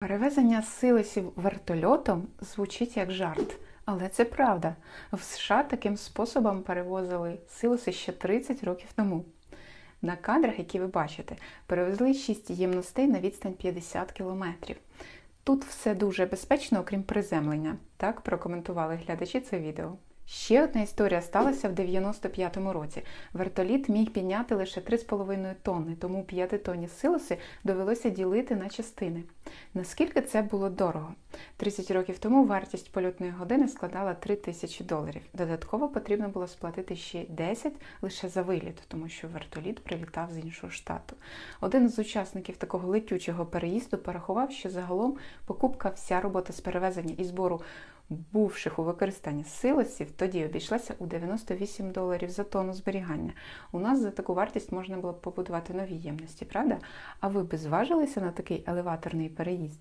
Перевезення силосів вертольотом звучить як жарт, але це правда. В США таким способом перевозили силоси ще 30 років тому. На кадрах, які ви бачите, перевезли 6 ємностей на відстань 50 кілометрів. Тут все дуже безпечно, окрім приземлення. Так прокоментували глядачі це відео. Ще одна історія сталася в 95-му році. Вертоліт міг підняти лише 3,5 тонни, тому 5-тонні силоси довелося ділити на частини. Наскільки це було дорого? 30 років тому вартість польотної години складала 3 тисячі доларів. Додатково потрібно було сплатити ще 10 лише за виліт, тому що вертоліт прилітав з іншого штату. Один з учасників такого летючого переїзду порахував, що загалом покупка вся робота з перевезення і збору бувших у використанні силосів тоді обійшлася у 98 доларів за тонну зберігання. У нас за таку вартість можна було побудувати нові ємності, правда? А ви б зважилися на такий елеваторний переїзд?